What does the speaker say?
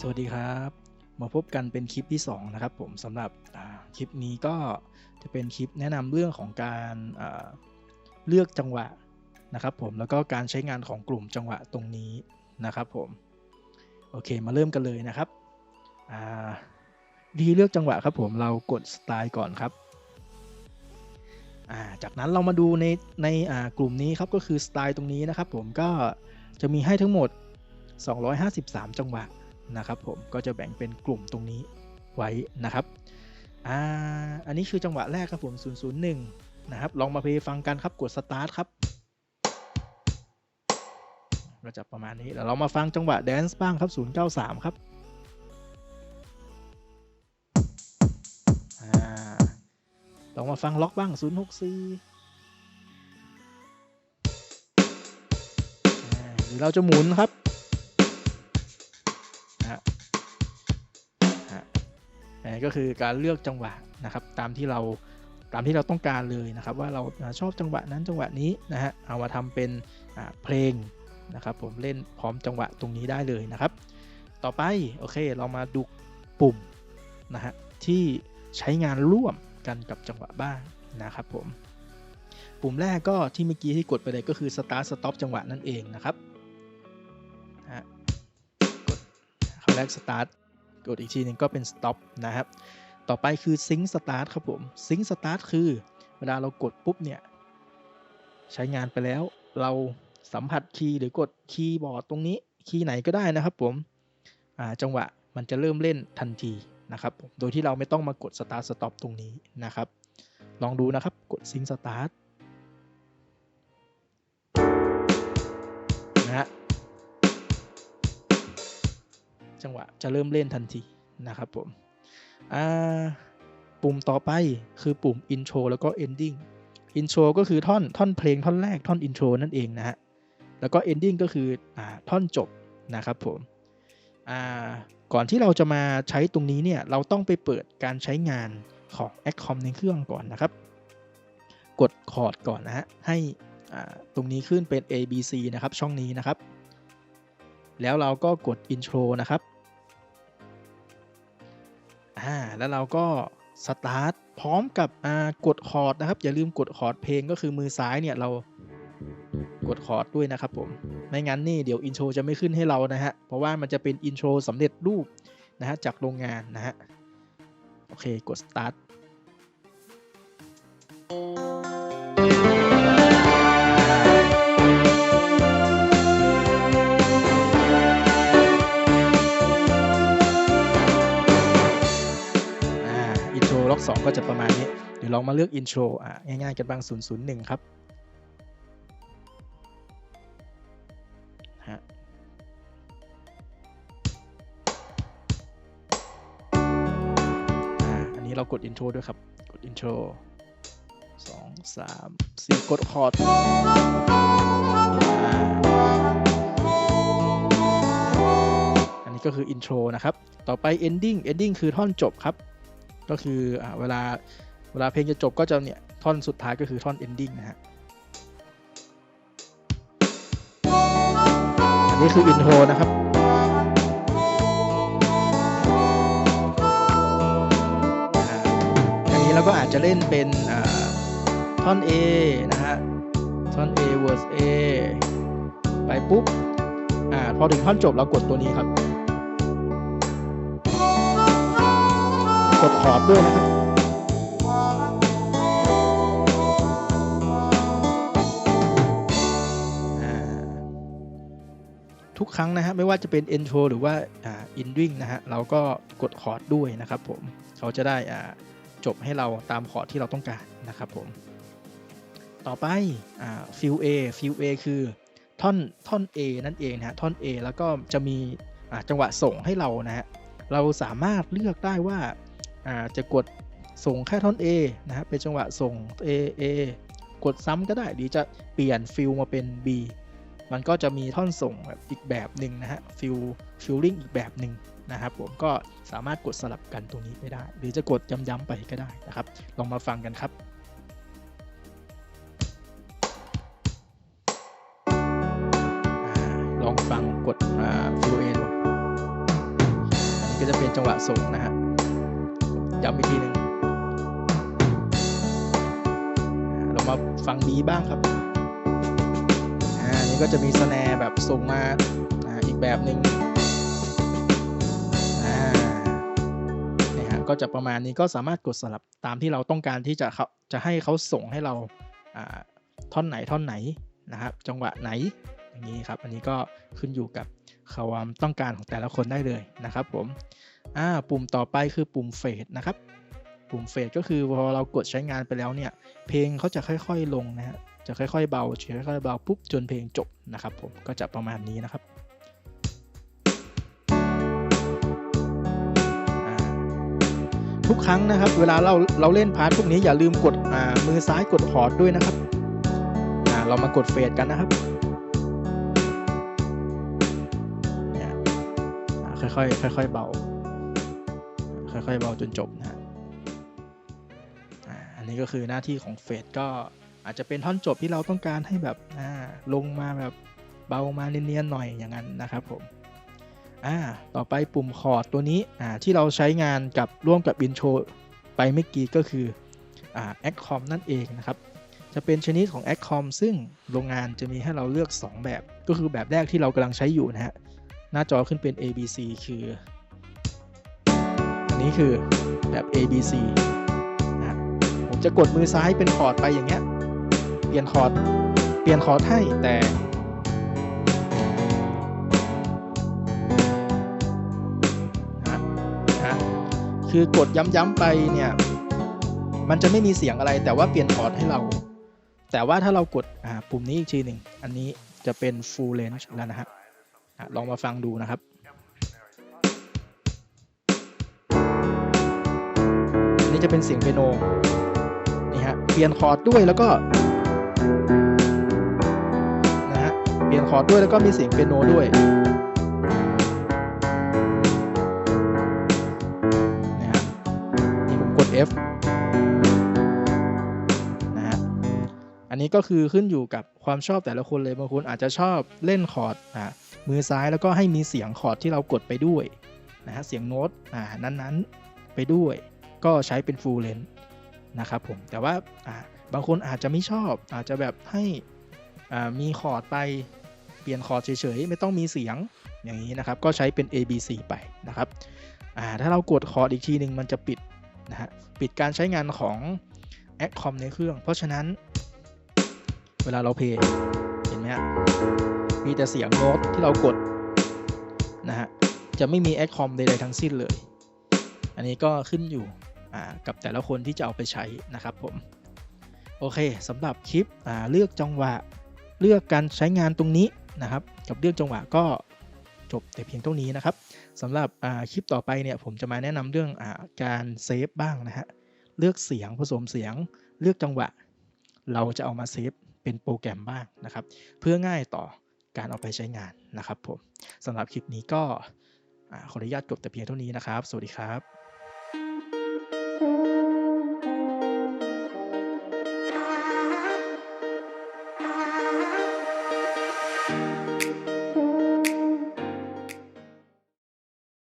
สวัสดีครับ มาพบกันเป็นคลิปที่ 2 นะครับผมสำหรับคลิปนี้ก็จะเป็นคลิปแนะนำเรื่องของการเลือกจังหวะนะครับผมแล้วก็การใช้งานของกลุ่มจังหวะตรงนี้นะครับผมโอเคมาเริ่มกันเลยนะครับวิธีเลือกจังหวะครับผมเรากดสไตล์ก่อนครับาจากนั้นเรามาดูในในกลุ่มนี้ครับก็คือสไตล์ตรงนี้นะครับผมก็จะมีให้ทั้งหมด 253 จังหวะ นะครับผมก็จะแบ่งเป็นกลุ่มตรงนี้ไว้นะครับอ่าอันนี้คือจังหวะแรกครับผม 001 นะครับ ลองมาเพลย์ฟังกันครับกดสตาร์ทครับก็จะประมาณนี้แล้วเรามาฟังจังหวะแดนซ์บ้างครับ 093 ครับอ่าลองมาฟังล็อกบ้าง 064หรือเราจะหมุนครับ ก็คือการเลือกจังหวะนะครับตามที่เราตามที่เราต้องการเลยนะครับ ว่าเราชอบจังหวะนั้นจังหวะนี้นะฮะเอามาทำเป็นเพลงนะครับ ผมเล่นพร้อมจังหวะตรงนี้ได้เลยนะครับ ต่อไปโอเคเรามาดูปุ่มนะฮะที่ใช้งานร่วมกันกับจังหวะบ้างนะครับผมปุ่มแรกก็ที่เมื่อกี้ที่กดไปเลยก็คือ start stop จังหวะนั่นเองนะครับนะฮะครั้งแรก start กดอีกทีหนึ่งก็เป็น stop นะครับ ต่อไปคือ sync start ครับผม sync start คือเวลาเรากดปุ๊บเนี่ย ใช้งานไปแล้ว เราสัมผัสคีย์หรือกดคีย์บอร์ดตรงนี้คีย์ไหนก็ได้นะครับผมจังหวะมันจะเริ่มเล่นทันทีนะครับผมโดยที่เราไม่ต้องมากด start stop ตรงนี้นะครับ ลองดูนะครับกด sync start นะฮะ จังหวะจะเริ่มเล่นทันทีนะครับผมปุ่มต่อไปคือปุ่ม intro แล้วก็ ending intro ก็คือท่อนท่อนเพลงท่อนแรกท่อน intro นั่นเองนะฮะแล้วก็ ending ก็คืออท่อนจบนะครับผมก่อนที่เราจะมาใช้ตรงนี้เนี่ยเราต้องไปเปิดการใช้งานของ Accom ในเครื่องก่อนนะครับ กดคอร์ดก่อนนะฮะให้ตรงนี้ขึ้นเป็น A B C นะครับช่องนี้นะครับ แล้วเราก็กด intro นะครับ อ่าแล้วเราก็สตาร์ทพร้อมกับอ่ากดคอร์ดนะครับ อย่าลืมกดคอร์ดเพลงก็คือมือซ้ายเนี่ยเรากดคอร์ดด้วยนะครับผม ไม่งั้นนี่เดี๋ยวอินโทรจะไม่ขึ้นให้เรานะฮะ เพราะว่ามันจะเป็นอินโทรสำเร็จรูปนะฮะจากโรงงานนะฮะ โอเค กด start 2 ก็จะประมาณนี้ เดี๋ยวลองมาเลือกอินโทรอะง่ายๆกันบ้าง 001 ครับฮะอันนี้เรากดอินโทรด้วยครับ กดอินโทร2 3 4กดคอร์ดอันนี้ก็คืออินโทรนะครับ ต่อไป ending ending คือท่อนจบครับ ก็คืออเวลาเวลาเพลงจะจบก็จะเนี่ยท่อนสุดท้ายก็คือท่อน ending นะฮะอันนี้คือ intro นะครับอย่างนี้เราก็อาจจะเล่นเป็นท่อน A นะฮะท่อน A verse A ไปปุ๊บอพอถึงท่อนจบเรากดตัวนี้ครับ กดคอร์ดด้วยนะครับทุกครั้งนะฮะไม่ว่าจะเป็น intro หรือว่า ending นะฮะเราก็กดคอร์ดด้วยนะครับผมเขาจะได้จบให้เราตามคอร์ดที่เราต้องการนะครับผมต่อไป fill A fill A คือท่อนท่อน A นั่นเองนะฮะท่อน A แล้วก็จะมีจังหวะส่งให้เรานะฮะเราสามารถเลือกได้ว่า จะกดส่งแค่ท่อน A นะฮะเป็นจังหวะส่ง A A กดซ้ำก็ได้หรือจะเปลี่ยนฟิลมาเป็น B มันก็จะมีท่อนส่งแบบอีกแบบหนึ่งนะฮะฟิลฟิลลิ่งอีกแบบหนึ่งนะครับผมก็สามารถกดสลับกันตรงนี้ไม่ได้ หรือจะกดย้ำๆไปก็ได้นะครับ ลองมาฟังกันครับลองฟังกดฟิลเอดูก็จะเป็นจังหวะส่งนะฮะ ย้ำอีกทีหนึ่งเรามาฟังบีบ้างครับอันนี้ก็จะมีสแนร์แบบส่งมาอีกแบบหนึ่งอ่าเนี่ยฮะก็จะประมาณนี้ก็สามารถกดสลับตามที่เราต้องการที่จะเขาจะให้เขาส่งให้เราท่อนไหนท่อนไหนนะครับจังหวะไหน อย่างนี้ครับ อันนี้ก็ขึ้นอยู่กับความต้องการของแต่ละคนได้เลยนะครับผมอ่าปุ่มต่อไปคือปุ่มเฟดนะครับ ปุ่มเฟดก็คือพอเรากดใช้งานไปแล้วเนี่ย เพลงเขาจะค่อยๆลงนะฮะ จะค่อยๆเบาค่อยๆเบาปุ๊บจนเพลงจบนะครับผม ก็จะประมาณนี้นะครับทุกครั้งนะครับ เวลาเราเราเล่นพาร์ทพวกนี้อย่าลืมกดมือซ้ายกดพอร์ตด้วยนะครับเรามากดเฟดกันนะครับ ค่อยๆค่อยๆเบา ค่อยๆเบาจนจบนะฮะอันนี้ก็คือหน้าที่ของเฟดก็อาจจะเป็นท่อนจบที่เราต้องการให้แบบอ่าลงมาแบบเบามาเนียนๆหน่อยอย่างนั้นนะครับผมอ่าต่อไปปุ่มคอร์ดตัวนี้อ่าที่เราใช้งานกับร่วมกับอินโทรไปเมื่อกี้ก็คืออ่า Acom นั่นเองนะครับ จะเป็นชนิดของ Acom ซึ่งโรงงานจะมีให้เราเลือก 2 แบบ ก็คือแบบแรกที่เรากำลังใช้อยู่นะฮะ หน้าจอขึ้นเป็น ABC คือ อันนี้คือแบบ ABC นะฮะผมจะกดมือซ้ายเป็นคอร์ดไปอย่างเงี้ย เปลี่ยนคอร์ด เปลี่ยนคอร์ดให้แต่นะนะคือกดย้ำๆไปเนี่ย มันจะไม่มีเสียงอะไร แต่ว่าเปลี่ยนคอร์ดให้เรา แต่ว่าถ้าเรากดอ่าปุ่มนี้อีกทีหนึ่ง อันนี้จะเป็น full range แล้วนะฮะอะ ลองมาฟังดูนะครับอันนี้จะเป็นเสียงเปียโนนี่ฮะเปลี่ยนคอร์ดด้วยแล้วก็นะฮะเปลี่ยนคอร์ดด้วยแล้วก็มีเสียงเปียโนด้วยนะฮะนี่ผมกด F นนี้ก็คือขึ้นอยู่กับความชอบแต่ละคนเลยบางคนอาจจะชอบเล่นคอร์ดอ่ามือซ้ายแล้วก็ให้มีเสียงคอร์ดที่เรากดไปด้วยนะฮะเสียงโน้ตอ่านั้นๆไปด้วย ก็ใช้เป็น full length นะครับผมแต่ว่าอ่าบางคนอาจจะไม่ชอบอาจจะแบบให้อ่ามีคอร์ดไปเปลี่ยนคอร์ดเฉยๆไม่ต้องมีเสียงอย่างนี้นะครับก็ใช้เป็น A B C ไปนะครับอ่าถ้าเรากดคอร์ดอีกทีหนึ่งมันจะปิดนะฮะปิดการใช้งานของ Acom ในเครื่อง เพราะฉะนั้น เวลาเราเพลย์เห็นไหมฮะมีแต่เสียงโน้ตที่เรากดนะฮะจะไม่มี Acom ใดๆทั้งสิ้นเลย อันนี้ก็ขึ้นอยู่กับแต่ละคนที่จะเอาไปใช้นะครับผม โอเคสำหรับคลิปเลือกจังหวะเลือกการใช้งานตรงนี้นะครับ กับเลือกจังหวะก็จบแต่เพียงเท่านี้นะครับสำหรับคลิปต่อไปเนี่ยผมจะมาแนะนำเรื่องอการเซฟบ้างนะฮะเลือกเสียงผสมเสียงเลือกจังหวะ เราจะเอามาเซฟ เป็นโปรแกรมบ้างนะครับ เพื่อง่ายต่อการเอาไปใช้งานนะครับผมสำหรับคลิปนี้ก็ขออนุญาตจบแต่เพียงเท่านี้นะครับ สวัสดีครับ Thank you.